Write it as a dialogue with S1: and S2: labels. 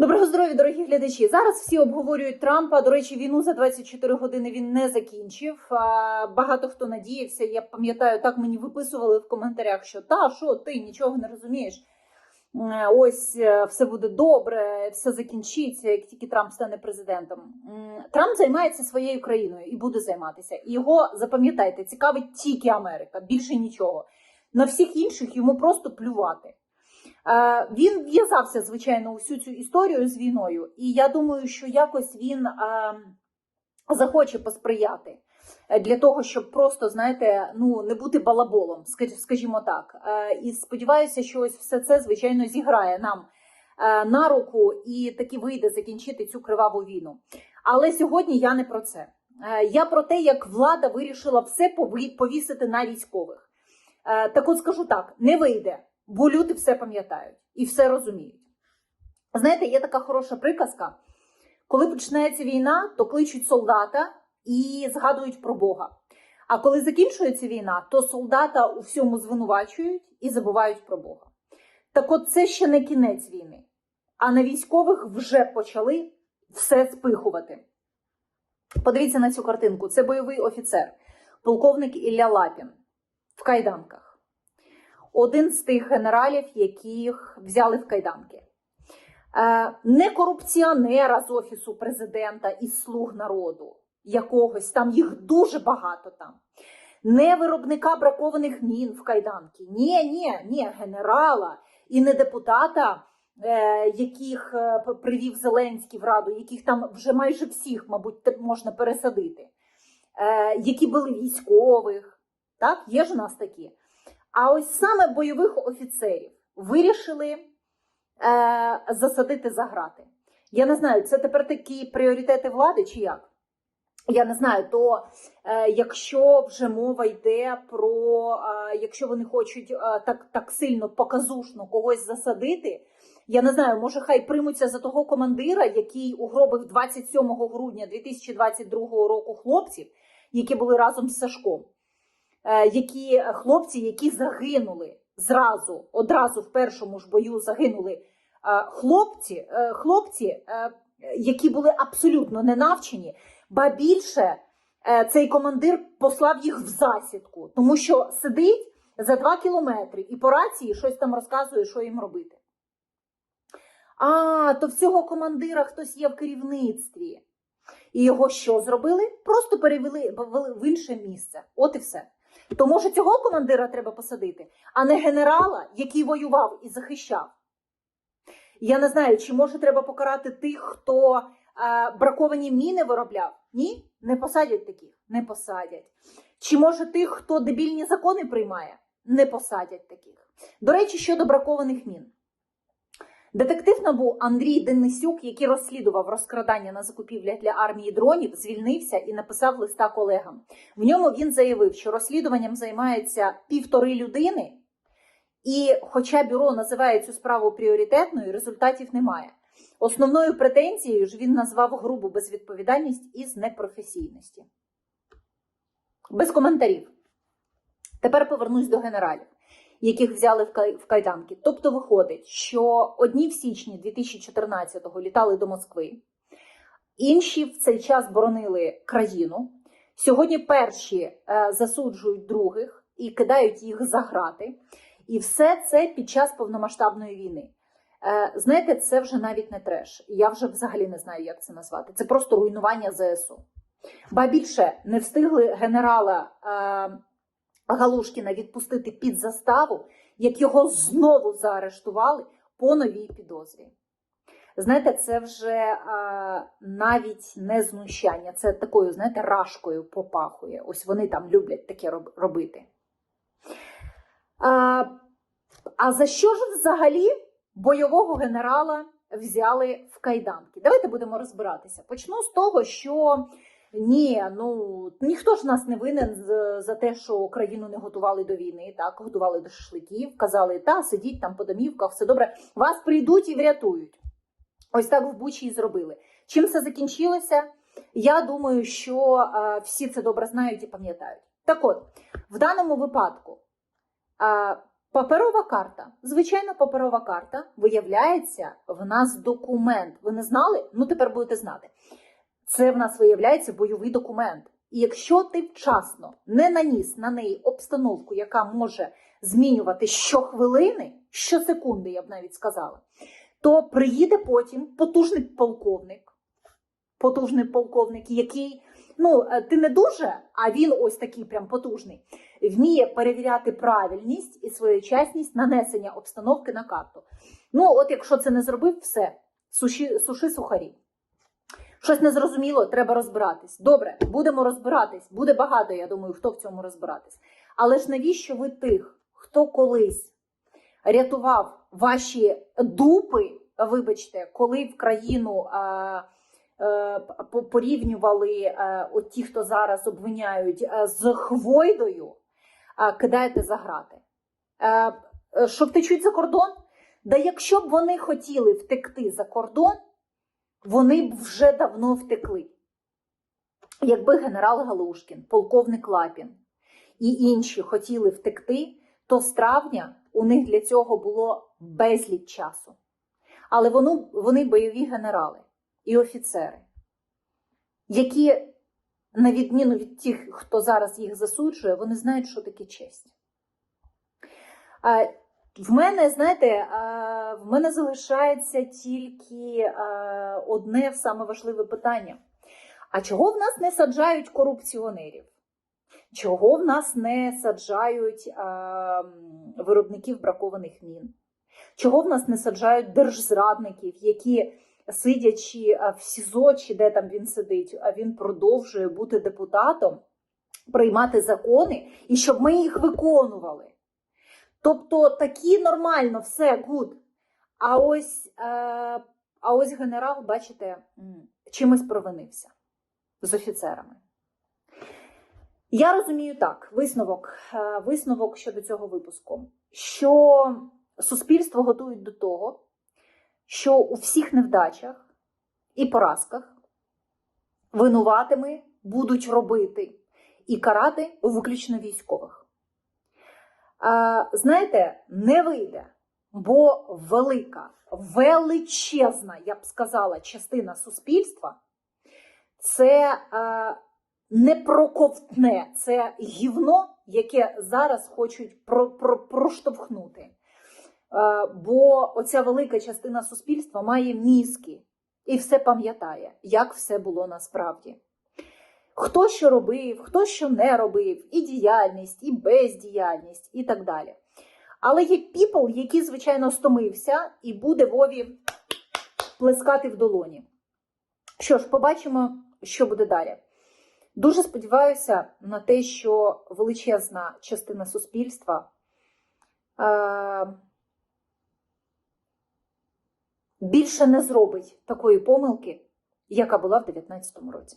S1: Доброго здоров'я, дорогі глядачі. Зараз всі обговорюють Трампа. До речі, війну за 24 години він не закінчив. Багато хто надіявся. Я пам'ятаю, так мені виписували в коментарях, що та що ти нічого не розумієш. Ось е, все буде добре, все закінчиться, як тільки Трамп стане президентом. Трамп займається своєю країною і буде займатися. Його запам'ятайте, цікавить тільки Америка, більше нічого. На всіх інших йому просто плювати. Е, Він в'язався, звичайно, у всю цю історію з війною, і я думаю, що якось він е, захоче посприяти для того, щоб просто, знаєте, ну не бути балаболом, скажімо так. Е, І сподіваюся, що ось все це, звичайно, зіграє нам на руку і таки вийде закінчити цю криваву війну. Але сьогодні я не про це. Я про те, як влада вирішила все повісити на військових. Так от скажу так: не вийде бо люди все пам'ятають і все розуміють. Знаєте, є така хороша приказка: коли починається війна, то кличуть солдата і згадують про Бога. А коли закінчується війна, то солдата у всьому звинувачують і забувають про Бога. Так от це ще не кінець війни, а на військових вже почали все спихувати. Подивіться на цю картинку: це бойовий офіцер, полковник Ілля Лапін в кайданках один з тих генералів, яких взяли в кайданки. Е, Не корупціонера з офісу президента із слуг народу, якогось там їх дуже багато там. Не виробника бракованих мін в кайданки. Ні, ні, ні, генерала і не депутата, е, яких е, привів Зеленський в раду, яких там вже майже всіх, мабуть, можна пересадити, які були військових. Так, є ж у нас такі. А ось саме бойових офіцерів вирішили е, засадити за грати. Я не знаю, це тепер такі пріоритети влади чи як? Я не знаю, то е, якщо вже мова йде про е, якщо вони хочуть е, так, так сильно показушно когось засадити, я не знаю, може хай приймуться за того командира, який угробив 27 грудня 2022 року хлопців, які були разом з Сашком які хлопці, які загинули зразу, одразу в першому ж бою загинули е, хлопці, е, хлопці, е, які були абсолютно не навчені, ба більше е, цей командир послав їх в засідку, тому що сидить за два кілометри і по рації щось там розказує, що їм робити. А, то в цього командира хтось є в керівництві. І його що зробили? Просто перевели в інше місце. От і все. То може цього командира треба посадити, а не генерала, який воював і захищав. Я не знаю, чи може треба покарати тих, хто е, браковані міни виробляв? Ні, не посадять таких, не посадять. Чи може тих, хто дебільні закони приймає? Не посадять таких. До речі, щодо бракованих мін. Детектив НАБУ Андрій Денисюк, який розслідував розкрадання на закупівлях для армії дронів, звільнився і написав листа колегам. В ньому він заявив, що розслідуванням займається півтори людини, і, хоча бюро називає цю справу пріоритетною, результатів немає. Основною претензією ж він назвав грубу безвідповідальність із непрофесійності. Без коментарів. Тепер повернусь до генералів яких взяли в кайданки. Тобто виходить, що одні в січні 2014-го літали до Москви, інші в цей час боронили країну. Сьогодні перші е, засуджують других і кидають їх за грати. І все це під час повномасштабної війни. Е, знаєте, це вже навіть не треш. Я вже взагалі не знаю, як це назвати. Це просто руйнування ЗСУ. Ба більше не встигли генерала е, Галушкіна відпустити під заставу, як його знову заарештували по новій підозрі. Знаєте, це вже е, навіть не знущання, це такою, знаєте, рашкою попахує. Ось вони там люблять таке робити. А, а за що ж взагалі бойового генерала взяли в кайданки? Давайте будемо розбиратися. Почну з того, що ні, ну ніхто ж нас не винен за те, що країну не готували до війни, так готували до шашликів, казали, та сидіть там по домівках, все добре. Вас прийдуть і врятують. Ось так в Бучі і зробили. Чим це закінчилося? Я думаю, що всі це добре знають і пам'ятають. Так от, в даному випадку Паперова карта. Звичайно, паперова карта. Виявляється, в нас документ. Ви не знали? Ну тепер будете знати. Це в нас виявляється бойовий документ. І якщо ти вчасно не наніс на неї обстановку, яка може змінювати щохвилини, щосекунди, я б навіть сказала, то приїде потім потужний полковник, потужний полковник, який, ну, е, ти не дуже, а він ось такий прям потужний, вміє перевіряти правильність і своєчасність нанесення обстановки на карту. Ну, от якщо це не зробив, все, суші, суши сухарі. Щось незрозуміло, треба розбиратись. Добре, будемо розбиратись. Буде багато, я думаю, хто в цьому розбиратись. Але ж навіщо ви тих, хто колись рятував ваші дупи, вибачте, коли в країну е, е, порівнювали е, от ті, хто зараз обвиняють е, з хвойдою, е, кидаєте за грати? Е, е, що втечуть за кордон? Да якщо б вони хотіли втекти за кордон, вони б вже давно втекли. Якби генерал Галушкін, полковник Лапін і інші хотіли втекти, то з травня у них для цього було безліч часу. Але вони, вони бойові генерали і офіцери, які, на відміну від тих, хто зараз їх засуджує, вони знають, що таке честь. В мене, знаєте, в мене залишається тільки одне саме важливе питання. А чого в нас не саджають корупціонерів? Чого в нас не саджають виробників бракованих мін? Чого в нас не саджають держзрадників, які, сидячи в СІЗО, чи де там він сидить, а він продовжує бути депутатом, приймати закони і щоб ми їх виконували? Тобто такі нормально, все гуд. А ось, е, а ось генерал, бачите, чимось провинився з офіцерами. Я розумію так, висновок, е, висновок щодо цього випуску, що суспільство готують до того, що у всіх невдачах і поразках винуватими будуть робити і карати виключно військових. Знаєте, не вийде, бо велика, величезна, я б сказала, частина суспільства це не проковтне, це гівно, яке зараз хочуть про, про, проштовхнути. Бо оця велика частина суспільства має мізки і все пам'ятає, як все було насправді. Хто що робив, хто що не робив, і діяльність, і бездіяльність, і так далі. Але є піпл, який, звичайно, стомився і буде Вові плескати в долоні. Що ж, побачимо, що буде далі. Дуже сподіваюся на те, що величезна частина суспільства е- більше не зробить такої помилки, яка була в 2019 році.